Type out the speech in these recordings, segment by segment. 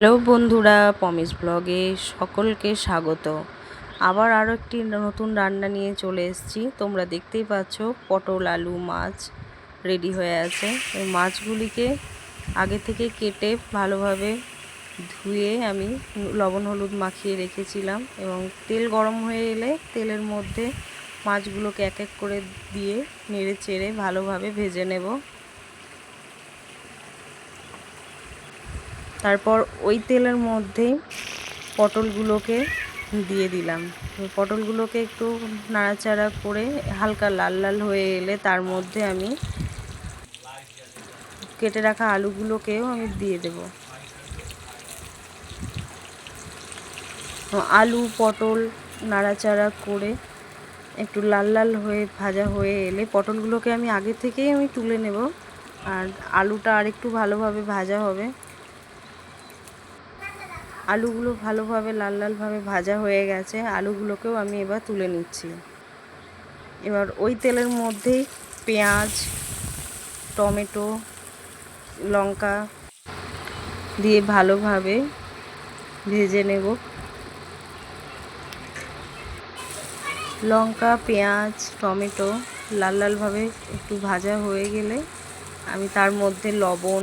Hello বন্ধুরা, পমিস ব্লগে সকলকে স্বাগত। আবার আরও একটি নতুন রান্না নিয়ে চলে এসেছি। তোমরা দেখতেই পাচ্ছ, পটল, আলু, মাছ রেডি হয়ে আছে। এই মাছগুলিকে আগে থেকে কেটে ভালোভাবে ধুয়ে আমি লবণ, হলুদ মাখিয়ে রেখেছিলাম এবং তেল গরম হয়ে এলে তেলের মধ্যে মাছগুলোকে এক এক করে দিয়ে নেড়ে চেড়ে ভালোভাবে ভেজে নেব। তারপর ওই তেলের মধ্যেই পটলগুলোকে দিয়ে দিলাম। পটলগুলোকে একটু নাড়াচাড়া করে হালকা লাল লাল হয়ে এলে তার মধ্যে আমি কেটে রাখা আলুগুলোকেও আমি দিয়ে দেব। আলু, পটল নাড়াচাড়া করে একটু লাল লাল হয়ে ভাজা হয়ে এলে পটলগুলোকে আমি আগে থেকেই আমি তুলে নেব। আর আলুটা আরেকটু ভালোভাবে ভাজা হবে। আলুগুলো ভালোভাবে, লাল লালভাবে ভাজা হয়ে গেছে। আলুগুলোকেও আমি এবার তুলে নিচ্ছি। এবার ওই তেলের মধ্যেই পেঁয়াজ, টমেটো, লঙ্কা দিয়ে ভালোভাবে ভেজে নেব। লঙ্কা, পেঁয়াজ, টমেটো লাল লালভাবে একটু ভাজা হয়ে গেলে আমি তার মধ্যে লবণ,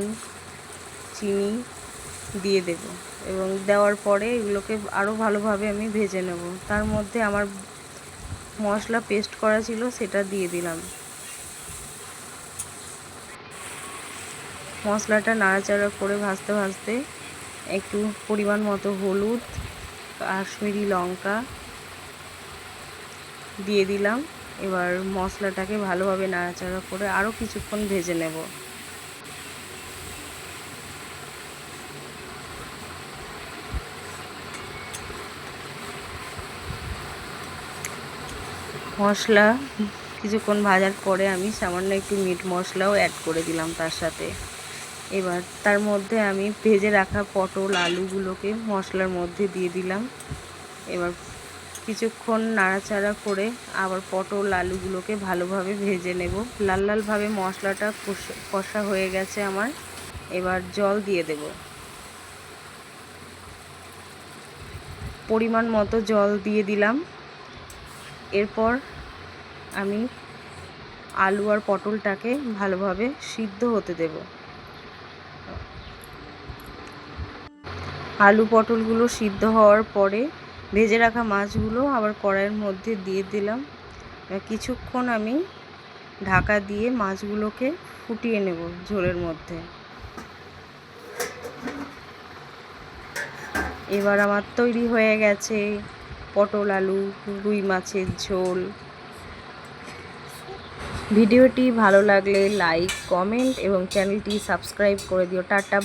চিনি দিয়ে দেব। এবং দেওয়ার পরে এগুলোকে আরও ভালোভাবে আমি ভেজে নেব। তার মধ্যে আমার মশলা পেস্ট করা ছিল, সেটা দিয়ে দিলাম। মশলাটা নাড়াচাড়া করে ভাজতে ভাজতে একটু পরিমাণ মতো হলুদ, কাশ্মীরি লঙ্কা দিয়ে দিলাম। এবার মশলাটাকে ভালোভাবে নাড়াচাড়া করে আরও কিছুক্ষণ ভেজে নেব। মশলা, কিছুক্ষণ ভাজার পরে আমি সামান্য একটু মিট মশলাও অ্যাড করে দিলাম তার সাথে। এবার তার মধ্যে আমি ভেজে রাখা পটল, আলুগুলোকে মশলার মধ্যে দিয়ে দিলাম। এবার কিছুক্ষণ নাড়াচাড়া করে আবার পটল, আলুগুলোকে ভালোভাবে ভেজে নেব। লাল লালভাবে মশলাটা কষা হয়ে গেছে আমার। এবার জল দিয়ে দেব। পরিমাণ মতো জল দিয়ে দিলাম। এরপর আমি আলু আর পটলটাকে ভালোভাবে সিদ্ধ হতে দেব। আলু পটলগুলো সিদ্ধ হওয়ার পরে ভেজে রাখা মাছগুলো আবার কড়াইয়ের মধ্যে দিয়ে দিলাম। কিছুক্ষণ আমি ঢাকা দিয়ে মাছগুলোকে ফুটিয়ে নেব ঝোলের মধ্যে। এবার আমার তৈরি হয়ে গেছে। পটল, আলু, রুই মাছের ঝোল। ভিডিওটি ভালো লাগলে লাইক কমেন্ট এবং চ্যানেলটি সাবস্ক্রাইব করে দিও। টাটা।